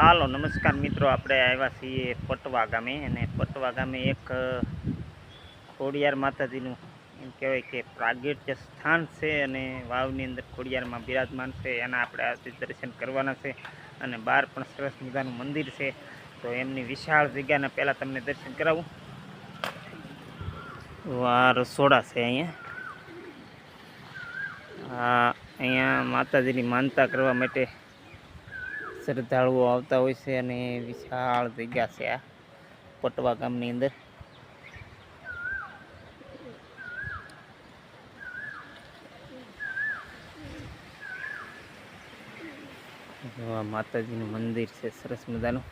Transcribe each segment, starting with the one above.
હાલો, નમસ્કાર મિત્રો, આપણે આવ્યા છીએ પટવા ગામે અને પટવા ગામે એક ખોડિયાર માતાજીનું એમ કહેવાય કે પ્રાગટ્ય સ્થાન છે અને વાવની અંદર ખોડિયારમાં બિરાજમાન છે. એના આપણે આજે દર્શન કરવાના છે અને બહાર પણ સરસ મજાનું મંદિર છે. તો એમની વિશાળ જગ્યાના પહેલાં તમને દર્શન કરાવું. વા રસોડા છે અહીંયા. હા, અહીંયા માતાજીની માનતા કરવા માટે શ્રદ્ધાળુઓ આવતા હોય છે અને વિશાળ જગ્યા છે આ પટવા ગામની અંદર. માતાજીનું મંદિર છે સરસ મજાનું.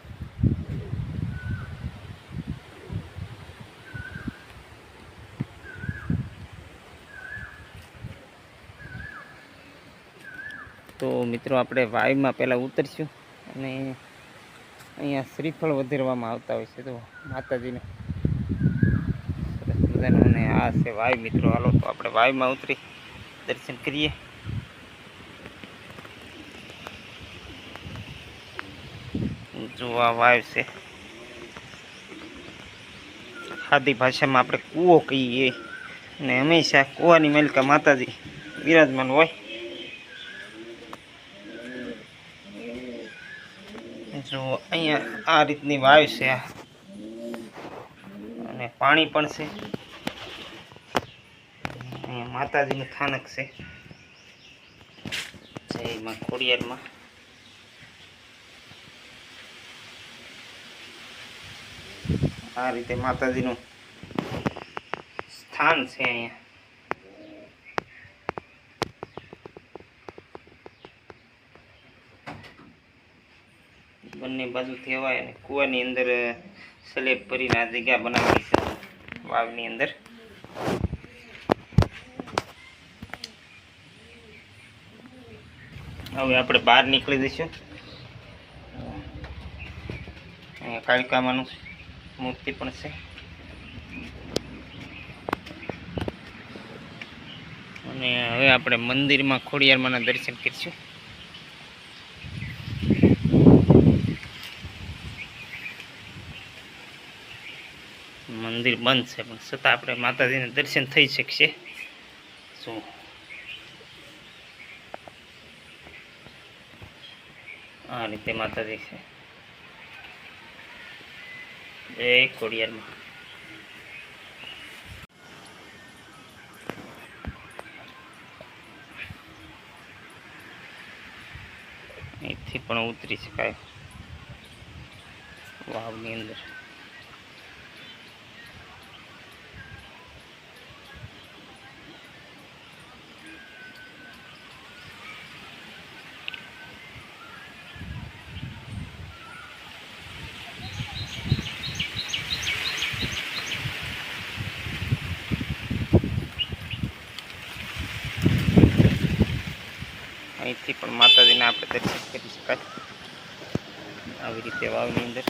તો મિત્રો આપણે વાઈમાં પહેલાં ઉતરશું. અને અહીંયા શ્રીફળ વધેરવામાં આવતા હોય છે, તો માતાજીને. સરસ અને આ છે વાય મિત્રો, હાલો તો આપણે વાયુમાં ઉતરી દર્શન કરીએ. જોવા વાય છે. સાદી ભાષામાં આપણે કૂવો કહીએ. અને હંમેશા કૂવાની મલકા માતાજી વિરાજમાન હોય. જો અહીંયા આ રીતની વાવ છે. અને પાણી પણ છે. અહીંયા માતાજીનું સ્થાનક છે. જય માં ખોડિયારમાં. આ રીતે માતાજીનું સ્થાન છે અહીંયા. બંને બાજુથી થેવાય અને કૂવાની અંદર સ્લેબ ભરીને આ જગ્યા બનાવી છે. વાવની અંદર. હવે આપણે બહાર નીકળી દઈશું અહીંયા કાળકામાનું મૂર્તિ પણ છે. અને હવે આપણે મંદિરમાં ખોડિયારમાંના દર્શન કરીશું. મંદિર બંધ છે, પણ છતાં આપણે માતાજીને દર્શન થઈ શકશે. શું આ રીતે માતાજી છે. જય ખોડિયારમાં અહીંથી પણ ઉતરી શકાય. વાવની અંદર. અહીંથી પણ માતાજીને આપણે દર્શન કરી શકાય. આવી રીતે વાવની અંદર.